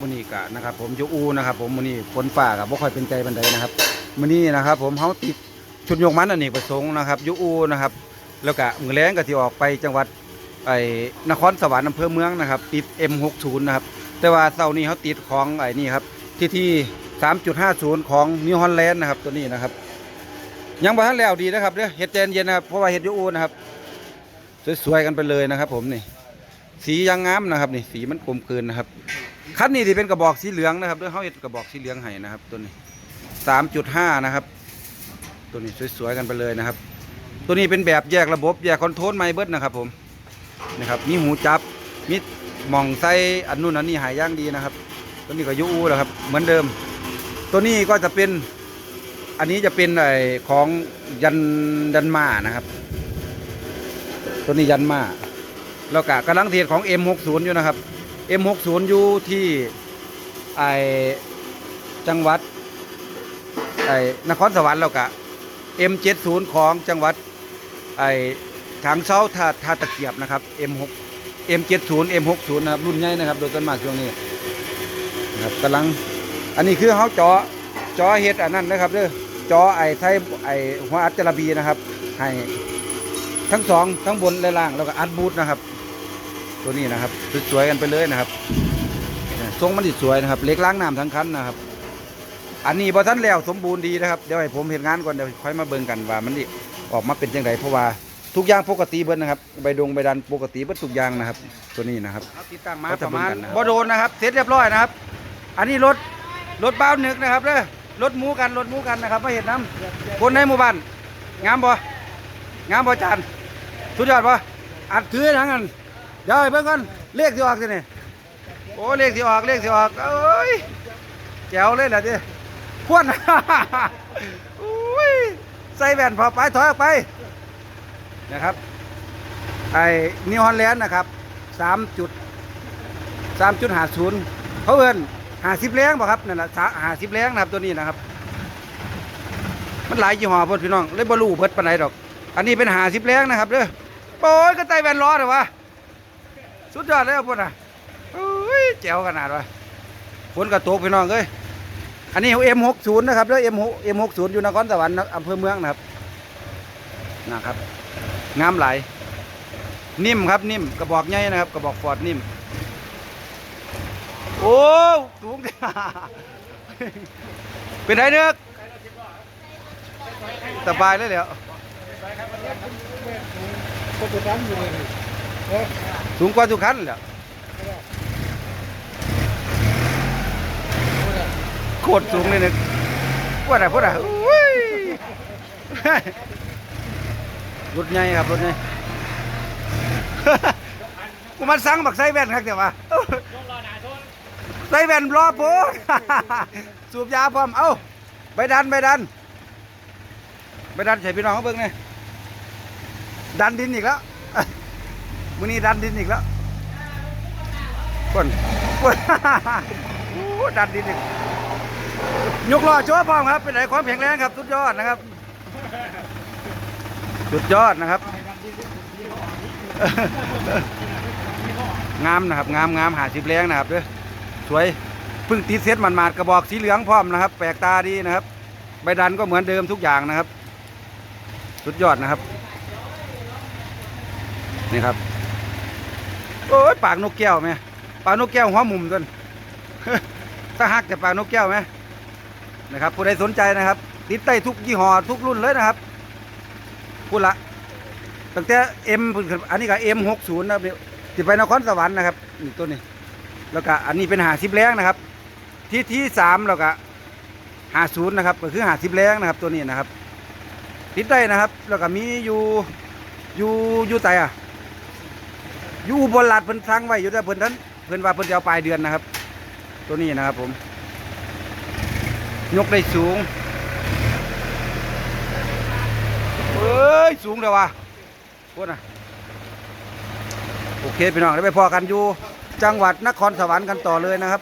มื้อนี้กะนะครับผมอยู่อูนะครับผมมื้อนี้ฝนฟ้ากับบ่ค่อยเป็นใจปานใดนะครับมื้อนี้นะครับผมเฮาติดชุดยกมันอเนกประสงค์นะครับอยู่อูนะครับ แล้วก็มือแลงก็สิออกไปจังหวัดไอ้นครสวรรค์อำเภอเมืองนะครับ ติด M60 นะครับแต่ว่าเช้านี้เฮาติดของไอ้นี่ครับที่ที่ 3.50 ของนิวฮอลแลนด์นะครับตัวนี้นะครับ ยังบ่ทันแล้วดีนะครับเด้อเฮ็ดใจเย็นนะครับเพราะว่าเฮ็ดอยู่อูนะครับสวยๆกันไปเลยนะครับ ผมนี่ สียังงามนะครับนี่สีมันกลมกลืนนะครับ คันนี้ที่เป็นกระบอกสีเหลืองนะครับด้วยเขาเห็ดกระบอกสีเหลืองให้นะครับ ตัวนี้สามจุดห้านะครับ ตัวนี้สวยๆกันไปเลยนะครับ ตัวนี้เป็นแบบแยกระบบแยกคอนโทรลไมเบิร์นะครับผมนะครับมีหูจับมีหมองไส้อันนู้นอันนี้หายย่างดีนะครับ ตัวนี้ก็ยูอูนะครับ เหมือนเดิม ตัวนี้ก็จะเป็นอันนี้จะเป็นไอของยันยันมานะครับ ตัวนี้ยันมาแล้วก็กำลังเทศของ M60 อยู่นะครับ M60 อยู่ที่ไอจังหวัดไอนครสวรรค์แล้วก็ M70 ของจังหวัดไอทางเช้าท่าท่าตะเกียบนะครับ M6 M70 M60 นะครับรุ่นใหญ่นะครับ โดยกันมากช่วงนี้นะครับกำลังอันนี้คือเขาจอจอเฮ็ดอันนั้นนะครับเด้อจอไอไทยไอหัวอัดจระบีนะครับให้ทั้งสองทั้งบนและล่างแล้วก็อัดบูทนะครับ ตัวนี้นะครับสวยๆกันไปเลยนะครับเนี่ยทรงมันติดสวยนะครับเล็กล้างน้ำทั้งคันนะครับ อันนี้พอท่านแล้วสมบูรณ์ดีนะครับเดี๋ยวให้ผมเห็นงานก่อนเดี๋ยวค่อยมาเบิ่งกันว่ามันดิออกมาเป็นยังไงเพราะว่าทุกอย่างปกติเบิดนะครับใบดงใบดันปกติเบิดทุกอย่างนะครับ ตัวนี้นะครับติดตั้งมาประมาณบ่โดนนะครับเสร็จเรียบร้อยนะครับ อันนี้รถรถบ้าวนึกนะครับเด้อรถหมูกันรถหมูกันนะครับมาเห็นน้ำคนในหมู่บ้านงามบ่งามบ่จานสุดยอดบ่อัดถือทั้งนั้นเดี๋ยวให้เบิ่งก่อนเลขที่ออกสินี่โอ้เลขที่ออกเลขที่ออกเอ้ยแจ๋วเลยแหละดิพวนอุ้ยใส่แว่นพอไปถอยออกไปนะครับไอ้นิวฮอลแลนด์นะครับสามจุดสามจุดหาศูนย์เขาเอินหาสิบแรงป่ะครับนั่นแหละหาสิบแรงนะครับตัวนี้นะครับ มันหลายยี่ห้อพ่นพี่น้องเลยบรรลุเบิดปานไหนดอก อันนี้เป็นหาสิบแรงนะครับเด้อโอ้ยก็ใส่แว่นล้อเลยวะ สุดยอดเลยพุ่นอะอุ้ยแจ๋วขนาดวะฝนกระตกพี่น้องเอ้ยอันนี้เอ็มหกศูนย์นะครับเด้อเอ็มเอ็มหกศูนย์อยู่นครสวรรค์อำเภอเมืองนะครับนะครับงามไหลนิ่มครับนิ่มกระบอกใหญ่นะครับ กระบอกฟอดนิ่ม โอ้สูงเป็นไรเนื้อสบายเลยเดี๋ยว สูงกว่าทุกคันแหล้วโคตรสูงเลยนึกว่าอะไรพูดอะไรอุ้ยรถใหญ่ครับรถใหญ่กูมาสั่งบักไซแว่นครับเดี๋ยวมาไซแว่นรอโพสูบยาพร้อมเอ้าไปดันไปดันไปดันใส่พี่น้องเขาเบิ่งนี่ดันดินอีกแล้ว มื้อนี้ดันดินอีกแล้วคนคนโอ้ดันดินอีกยกล้อโชว์พร้อมครับเป็นไหนความแข็งแรงครับสุดยอดนะครับสุดยอดนะครับ งามนะครับงามงามหาสิบแรงนะครับเด้อสวยพิ่งติดเซตมันมาดๆกระบอกสีเหลืองพร้อมนะครับ แปลกตาดีนะครับ ใบดันก็เหมือนเดิมทุกอย่างนะครับ สุดยอดนะครับ นี่ครับ โอ้ยปากนกแก้วไหมปากนกแก้วหัวมุมต้นถ้าหักแต่ปากนกแก้วไหมนะครับผู้ใดสนใจนะครับ ติดใต้ทุกยี่ห้อทุกรุ่นเลยนะครับพูดละตั้งแต่เอ็มอันนี้ก็เอ็มหกศูนย์นะครับติดไปนครสวรรค์นะครับนี่ตัวนี้ แล้วก็อันนี้เป็นหาสิบแรงนะครับ ที่ที่สามแล้วก็หาศูนย์นะครับ ก็คือหาสิบแรงนะครับตัวนี้นะครับ ติดได้นะครับ แล้วก็มีอยู่อยู่อยู่ไตอะ อยู่อุบนหลาดเพิ่นทั้งไว้อยู่แต่เพิ่นนั้นเพิ่นว่าเพิ่นจะเอาปลายเดือนนะครับ ตัวนี้นะครับผม ยกได้สูงเอ้ยสูงเลยว่ะพูดนะโอเคพี่น้องได้ไปพอกันอยู่ จังหวัดนครสวรรค์กันต่อเลยนะครับ